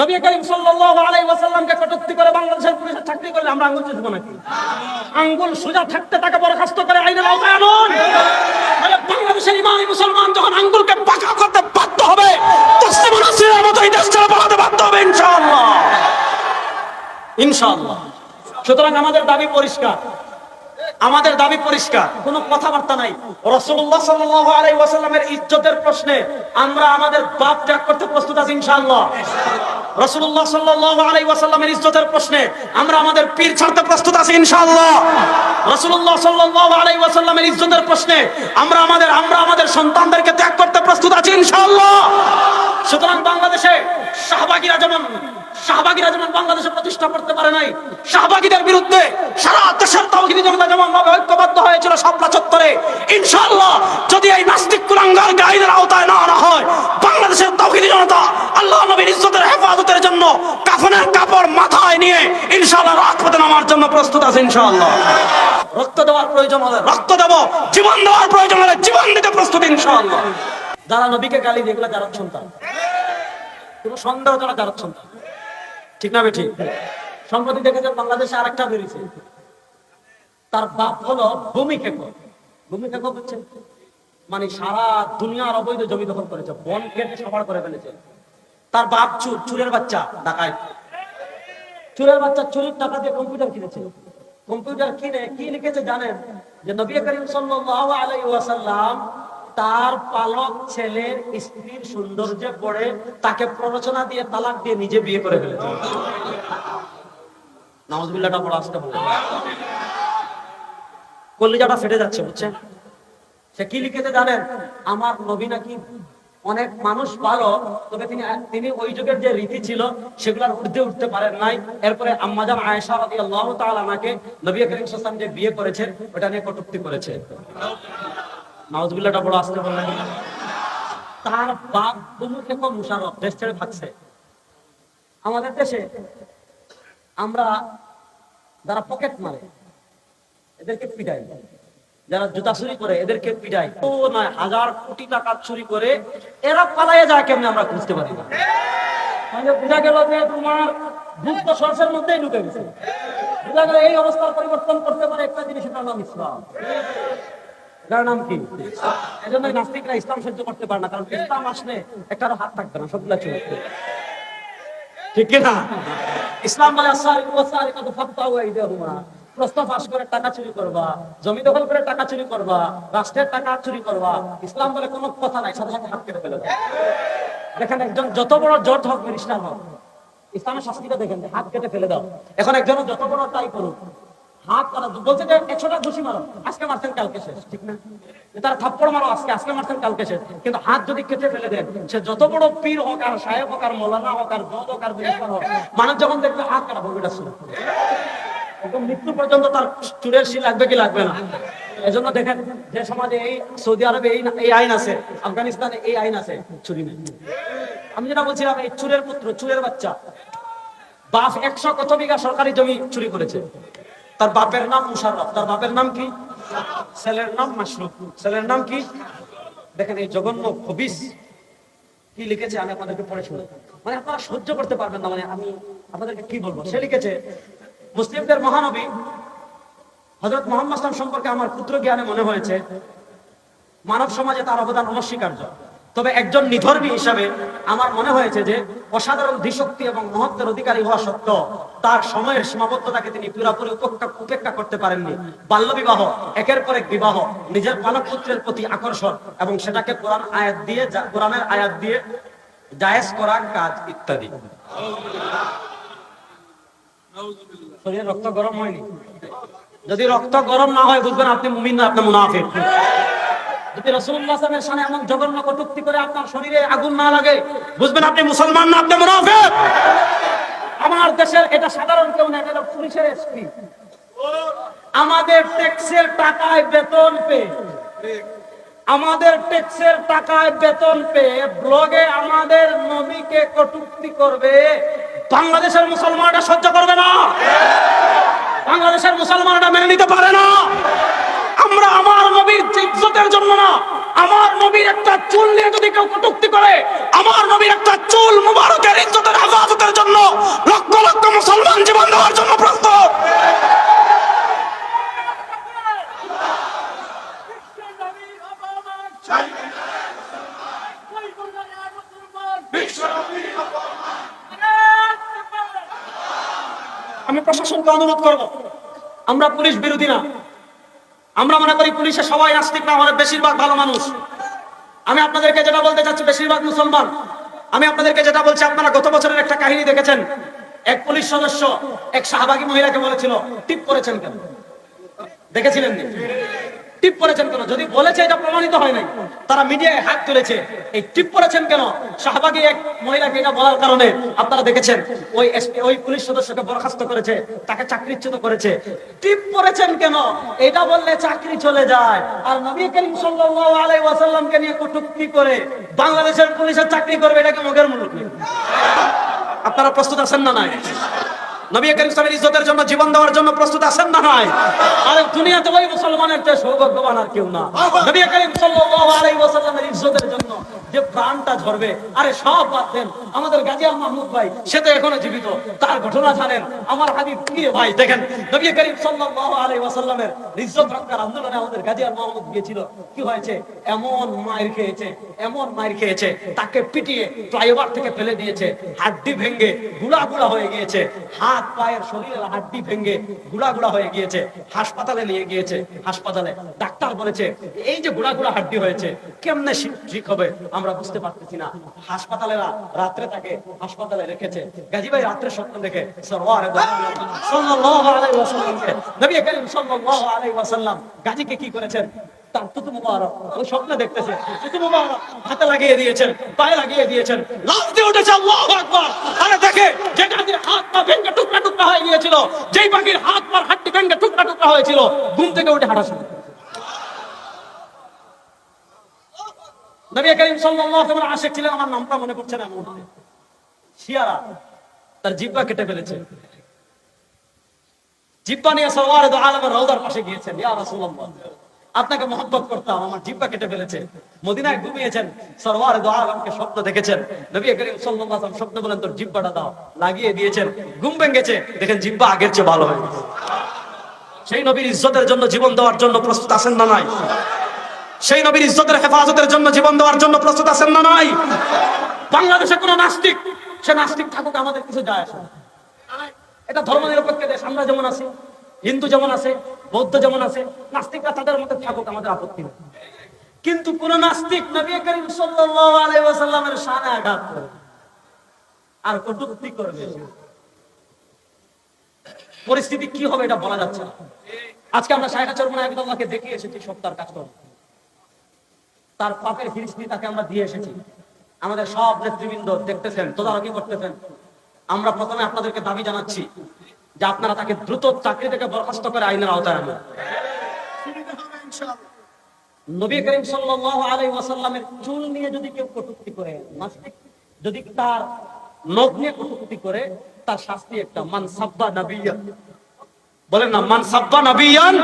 নবী করিম সাল্লাল্লাহু আলাইহি ওয়াসাল্লামকে কটূক্তি করে বাংলাদেশের পুলিশের চাকরি করলে আমরা আঙ্গুল চুষবো নাকি? আঙ্গুল সোজা থাকতে তাকে বরখাস্ত করে আইনের আওতায় আনুন। বাংলাদেশের ইমানি মুসলমান যখন আঙ্গুলকে পাকা করতে বাধ্য হবে, তসলিম নাসিরের মতো এই দেশ ছেড়ে পালাতে বাধ্য হবে ইনশাআল্লাহ। ইনশাআল্লাহ। সুতরাং আমাদের দাবি পরিষ্কার। আমাদের দাবি পরিষ্কার। কোনো কথাবার্তা নাই। রাসূলুল্লাহ সাল্লাল্লাহু আলাইহি ওয়াসাল্লামের ইজ্জতের প্রশ্নে আমরা আমাদের বাপ ত্যাগ করতে প্রস্তুত আছি ইনশাআল্লাহ। রাসূলুল্লাহ সাল্লাল্লাহু আলাইহি ওয়াসাল্লামের ইজ্জতের প্রশ্নে আমরা আমাদের পীর ছাড়তে প্রস্তুত আছি ইনশাআল্লাহ। রাসূলুল্লাহ সাল্লাল্লাহু আলাইহি ওয়াসাল্লামের ইজ্জতের প্রশ্নে আমরা আমাদের আমরা আমাদের সন্তানদেরকে ত্যাগ করতে প্রস্তুত আছি ইনশাআল্লাহ। সুতরাং বাংলাদেশে শাহবাগীরা যেমন শাহবাগীরা যেমন বাংলাদেশে প্রতিষ্ঠা করতে পারে নাই, শাহবাগীদের বিরুদ্ধে সারা দেশের তাওহীদি জনতা যেমন ভাবে ঐক্যবদ্ধ হয়েছিল শাপলা চত্বরে, ইনশাআল্লাহ যদি এই নাস্তিক কুলাঙ্গার গাইদের আওতায় না আনা হয়, বাংলাদেশের তাওহীদি জনতা আল্লাহ নবীর ইজ্জতের হেফাজতের জন্য কাফনের কাপড় মাথায় নিয়ে ইনশাআল্লাহ রাজপথে নামার জন্য প্রস্তুত আছে ইনশাআল্লাহ। রক্ত দেওয়ার প্রয়োজন হলে রক্ত দেব জীবন দেওয়ার প্রয়োজন হলে জীবন দিতে প্রস্তুত ইনশাআল্লাহ। যারা নবীকে গালি দিয়ে এগুলো যারা সন্তান। কোনো সন্দেহ যারা যারা সন্তান। ঠিক না বেঠি সম্প্রতি দেখেছেন বাংলাদেশে আরেকটা বেরিয়েছে। তার বাপ হলো ভূমি খেকো ভূমি খেকো বুঝছেন মানে সারা দুনিয়ার অবৈধ জমি দখল করেছে বন কেটে সবার করে ফেলেছে। তার বাপ চুর চুরের বাচ্চা ঢাকায়। চুরের বাচ্চা চুরির টাকা দিয়ে কম্পিউটার কিনেছে। কম্পিউটার কিনে কি লিখেছে জানেন? যে নবী করিম ওয়াসাল্লাম তার পালক ছেলের স্ত্রীর সৌন্দর্যে পড়ে তাকে প্ররোচনা দিয়ে তালাক দিয়ে নিজে বিয়ে করে ফেলেছে। নামাজবিল্লাহটা বড় আসতে বলে কলিজাটা ফেটে যাচ্ছে, বুঝছেন? সে কি লিখেছে জানেন? আমার নবী নাকি অনেক মানুষ ভালো, তবে তিনি তিনি ওই যুগের যে রীতি ছিল, সেগুলোর ঊর্ধ্বে উঠতে পারেন নাই। এরপরে আম্মাজান আয়েশা রাদিয়াল্লাহু তাআলা আমাকে নবী করিম সাল্লাল্লাহু যে বিয়ে করেছেন ওটা নিয়ে কটূক্তি করেছে। নাউজুবিল্লাহটা বড় আসতে বললেন। তার বাপ বুমুখে কম মুশারফ দেশ ছেড়ে ভাগছে। আমাদের দেশে আমরা যারা পকেট মারে, এদেরকে পিটাই। যারা জুতা চুরি করে, এদেরকে পিটাই ও নয় হাজার কোটি টাকা চুরি করে, এরা পালাইয়া যায়, কেমনে আমরা বুঝতে পারি? না মানে বোঝা গেল যে তোমার মধ্যেই গেছে। বোঝা গেল এই অবস্থার পরিবর্তন করতে পারে একটা জিনিস নাম ইসলাম। এটার নাম কি? এই জন্য নাস্তিকরা ইসলাম সহ্য করতে পারে না, কারণ ইসলাম আসলে একটারও হাত থাকবে না, সবগুলা চলে ঠিক কিনা ইসলাম বলে আসারি দেহুমা প্রশ্ন ফাঁস করে টাকা চুরি করবা, জমি দখল করে টাকা চুরি করবা, রাষ্ট্রের টাকা চুরি করবা, ইসলাম বলে কোনো কথা নাই, সাথে সাথে হাত কেটে ফেলে। দেখেন একজন যত বড় জট হোক মিনিস্টার হোক, ইসলামের শাস্তিটা দেখেন, হাত কেটে ফেলে দাও। এখন একজন যত বড় তাই করুক, হাত বলছে যে একশোটা ঘুষি মারো, আজকে মারছেন, কালকে শেষ, ঠিক না? তারা থাপ্পড় মারো, আজকে আজকে মারছেন, কালকে কিন্তু হাত যদি কেটে ফেলে দেন, সে যত বড় পীর হোক, আর সাহেব হোক, আর মৌলানা হোক, আর জজ হোক, আর মানুষ যখন দেখবে হাত কাটা বলবে মৃত্যু পর্যন্ত তার চুলের শি লাগবে কি লাগবে না? এজন্য দেখেন যে সমাজে এই সৌদি আরবে এই এই আইন আছে, আফগানিস্তানে এই আইন আছে, চুরি নেই। আমি যেটা বলছিলাম, এই চুরের পুত্র, চুরের বাচ্চা, বাপ একশো কত বিঘা সরকারি জমি চুরি করেছে? তার বাপের নাম মুশাররফ। তার বাপের নাম কি? ছেলের নাম মাসরুফ ছেলের নাম কি? দেখেন এই জঘন্য খবিস কি লিখেছে, আমি আপনাদেরকে পড়ে শুনি মানে আপনারা সহ্য করতে পারবেন না মানে আমি আপনাদেরকে কি বলব? সে লিখেছে মুসলিমদের মহানবী হজরত মোহাম্মদ সম্পর্কে আমার ক্ষুদ্র জ্ঞানে মনে হয়েছে, মানব সমাজে তার অবদান অনস্বীকার্য। তবে একজন নিধর্মী হিসাবে আমার মনে হয়েছে যে, অসাধারণ ধীশক্তি এবং মহত্বের অধিকারী হওয়া সত্ত্বেও তার সময়ের সীমাবদ্ধতাকে তিনি পুরাপুরি উপেক্ষা করতে পারেননি। বাল্য বিবাহ একের পর এক বিবাহ, নিজের পালক পুত্রের প্রতি আকর্ষণ এবং সেটাকে কোরআন আয়াত দিয়ে কোরআনের আয়াত দিয়ে জায়েজ করা কাজ ইত্যাদি। শরীরে রক্ত গরম হয়নি? যদি রক্ত গরম না হয়, বুঝবেন আপনি মুমিন না, আপনি মুনাফিক। যদি সাল্লাল্লাহু আলাইহি ওয়াসাল্লাম এমন জঘন্য কটূক্তি করে আপনার শরীরে আগুন না লাগে, বুঝবেন আপনি মুসলমান না, আপনি মুনাফিক। আমার দেশের এটা সাধারণ কেউ না, এটা পুলিশের এসপি আমাদের ট্যাক্সের টাকায় বেতন পে আমাদের ট্যাক্সের টাকায় বেতন পেয়ে, ব্লগে আমাদের নবীকে কটুক্তি করবে। বাংলাদেশের মুসলমানরা সহ্য করবে না। বাংলাদেশের মুসলমানরা মেনে নিতে পারে না। আমরা আমার নবীর ইজ্জতের জন্য না, আমার নবীর একটা চুল নিয়ে যদি কেউ কটুক্তি করে, আমার নবীর একটা চুল মুবারকের ইজ্জতের হেফাজতের জন্য লক্ষ লক্ষ মুসলমান জীবন দেওয়ার জন্য প্রস্তুত। আমি প্রশাসনকে অনুরোধ করব। আমরা পুলিশ বিরোধী না। আমরা মনে করি পুলিশে সবাই নাস্তিক না, আমাদের বেশিরভাগ ভালো মানুষ। আমি আপনাদেরকে যেটা বলতে চাচ্ছি, বেশিরভাগ মুসলমান। আমি আপনাদেরকে যেটা বলছি, আপনারা গত বছরের একটা কাহিনী দেখেছেন। এক পুলিশ সদস্য, এক শাহবাগী মহিলাকে বলেছিল, টিপ করেছেন কেন? দেখেছিলেন? টিপ করেছেন কেন? যদি বলেছে এটা প্রমাণিত হয় নাই, তারা মিডিয়ায় হাত তুলেছে। এই টিপ করেছেন কেন? শাহবাগী এক মহিলাকে এটা বলার কারণে আপনারা দেখেছেন, ওই SP ওই পুলিশ সদস্যকে বরখাস্ত করেছে, তাকে চাকরিচ্যুত করেছে। টিপ করেছেন কেন? এটা বললে চাকরি চলে যায়। আর নবী করিম সাল্লাল্লাহু আলাইহি ওয়াসাল্লামকে নিয়ে কটূক্তি করে বাংলাদেশের পুলিশের চাকরি করবে এটাকে মুখের মুলুক? আপনারা প্রস্তুত আছেন না নাই? নবী করিম সাল্লাল্লাহু ইজ্জতের জন্য জীবন দেওয়ার জন্য প্রস্তুত আছেন না নাই আরে দুনিয়াতে ওই মুসলমানের চেয়ে সৌভাগ্যবান আর কেউ না। নবী করিম সাল্লাল্লাহু আলাইহি ওয়াসাল্লামের ইজ্জতের জন্য প্রাণটা ঝরবে আরে সব দেন। আমাদের গাজী মাহমুদ ভাই, সে তো এখনও জীবিত। তার ঘটনা জানেন। আমার হাবিব, কি ভাই, দেখেন, নবী করিম সাল্লাল্লাহু আলাইহি ওয়াসাল্লামের ইজ্জত রক্ষার আন্দোলনে আমাদের গাজী মাহমুদ গিয়েছিল। কি হয়েছে? এমন খেয়েছে এমন খেয়েছে। তাকে পিটিয়ে ফ্লাইওভার থেকে ফেলে দিয়েছে। হাড্ডি ভেঙে গুড়া গুড়া হয়ে গিয়েছে। হাত, পায়ের শরীরের হাড্ডি ভেঙে গুড়া গুড়া হয়ে গিয়েছে। হাসপাতালে নিয়ে গিয়েছে। হাসপাতালে ডাক্তার বলেছে, এই যে গুড়া গুড়া হাড্ডি হয়েছে, কেমনে ঠিক হবে? আমরা বুঝতে পারতেছি না। হাসপাতালেরা রাত্রে তাকে হাসপাতালে রেখেছে। গাজী ভাই রাত্রে স্বপ্ন দেখে গাজীকে কি করেছেন? পায়ে লাগিয়ে দিয়েছেন হাত পা ভেঙে টুকরা টুকরা পাখির হাত পা ভেঙে হয়েছিল, ঘুম থেকে উঠে হাঁটা শুরু নবী করিম সাল্লাল্লাহু আমার নামটা মনে পড়ছে না মুহূর্তে শিয়ারা তার কেটে ফেলেছে। নিয়ে রওদার পাশে গিয়েছেন, ইয়া রাসূলুল্লাহ, আপনাকে মহব্বত করতাম, আমার জিব্বা কেটে ফেলেছে। মদিনায় ঘুমিয়েছেন সরওয়ার দো আলমকে স্বপ্ন দেখেছেন। নবী করিম সাল্লাল্লাহু আলাইহি স্বপ্ন বলেন, তোর জিব্বাটা দাও। লাগিয়ে দিয়েছেন। ঘুম ভেঙেছে, দেখেন জিব্বা আগের চেয়ে ভালো হয়ে সেই নবীর ইজ্জতের জন্য, জীবন দেওয়ার জন্য প্রস্তুত আছেন না নাই? সেই নবীর ইজ্জতের হেফাজতের জন্য জীবন দেওয়ার জন্য প্রস্তুত আছেন না নাই? বাংলাদেশে কোন নাস্তিক, সে নাস্তিক থাকুক, আমাদের কিছু যায় আসে এটা ধর্ম নিরপেক্ষ দেশ, আমরা যেমন আছি, হিন্দু যেমন আছে, বৌদ্ধ যেমন আছে, নাস্তিকরা তাদের মধ্যে থাকুক, আমাদের আপত্তি নেই। কিন্তু কোন নাস্তিক নবী করিম সাল্লাল্লাহু আলাইহি ওয়াসাল্লামের শানে আঘাত করে। আর কটূক্তি করবে পরিস্থিতি কি হবে এটা বলা যাচ্ছে না। আজকে আমরা শাহেখা চরমনা আবিদুল্লাহকে দেখিয়ে এসেছি সপ্তাহের কাজ করব তার পাপের ফিরিস্তি তাকে আমরা দিয়ে এসেছি। আমাদের সব নেতৃবৃন্দ দেখতেছেন, তদারকি করতেছেন। আমরা প্রথমে আপনাদেরকে দাবি জানাচ্ছি যে আপনারা তাকে দ্রুত চাকরি থেকে বরখাস্ত করে আইনের আওতায় আনুন। নবী করিম সাল্লাল্লাহু আলাইহি ওয়াসাল্লামের চুল নিয়ে যদি কেউ কটূক্তি করে নাস্তিক যদি তার নখ নিয়ে কটূক্তি করে, তার শাস্তি একটা, মান সাব্বা নাবিয়ান বলেন না, মান সাব্বা নাবিয়ান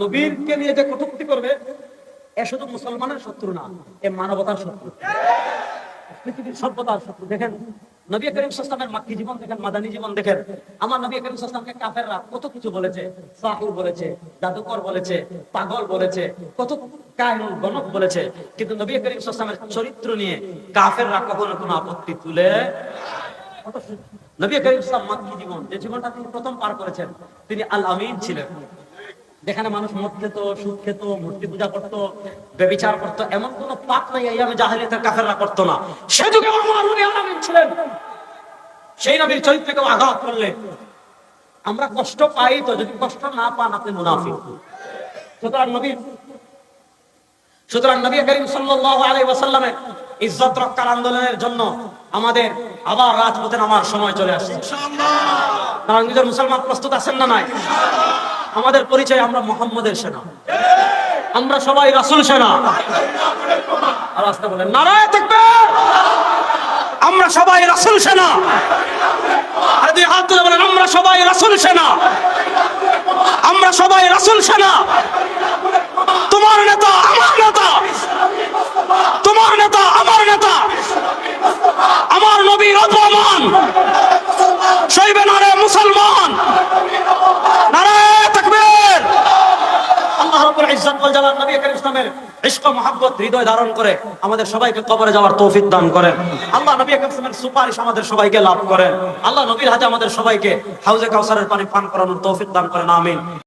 নবীরকে নিয়ে যে কটূক্তি করবে এ শুধু মুসলমানের শত্রু না, এ মানবতার শত্রু। পৃথিবীর সভ্যতার শত্রু। দেখেন, নবী করিম সাল্লামের মাক্কি জীবন দেখেন, মাদানী জীবন দেখেন। আমার নবী করিম সাল্লামকে কাফেররা কত কিছু বলেছে, সাহুর বলেছে, জাদুকর বলেছে, পাগল বলেছে, কত গণক বলেছে। কিন্তু নবী করিম চরিত্র নিয়ে কাফেররা কখনো কোনো আপত্তি তুলে নবী করিম মাক্কি জীবন, যে জীবনটা তিনি প্রথম পার করেছেন, তিনি আল আমিন ছিলেন। যেখানে মানুষ মদ খেত সুদ খেত মূর্তি পূজা করত বেবিচার করত এমন কোন পাপ নাই এই আমি জাহেলিয়াতের কাফেররা করতো না। সে যুগে আমার নবী আলামিন ছিলেন। সেই নবীর চরিত্রকে আঘাত করলে। আমরা কষ্ট পাই তো যদি কষ্ট না পান আপনি মুনাফিক। সুতরাং নবী সুতরাং নবী করিম সাল্লাল্লাহু আলাইহি ওয়াসাল্লামের ইজ্জত রক্ষার আন্দোলনের জন্য আমাদের আবার রাজপথে নামার সময় চলে আসছে। কারণ নিজের মুসলমান প্রস্তুত আছেন না নাই? আমাদের পরিচয় আমরা মোহাম্মদের সেনা। আমরা সবাই রাসূল সেনা। বলেন, নারায় থাকবে আমরা সবাই রাসূল সেনা। আর দুই হাত তুলে বলেন, আমরা সবাই রাসূল সেনা। আমরা সবাই রাসূল সেনা। তোমার নেতা, আমার নেতা। তোমার নেতা, আমার নেতা। আমার নবীর অপমান সইবে না রে মুসলমান ওয়াল জালাল নবী করিম ইসলামের ইশক, মহাব্বত, হৃদয় ধারণ করে আমাদের সবাইকে কবরে যাওয়ার তৌফিক দান করেন। আল্লাহ নবী করিম ইসলামের সুপারিশ আমাদের সবাইকে লাভ করেন। আল্লাহ নবীর হাতে আমাদের সবাইকে হাউজে কাউসারের পানি পান করানোর তৌফিক দান করেন, আমিন।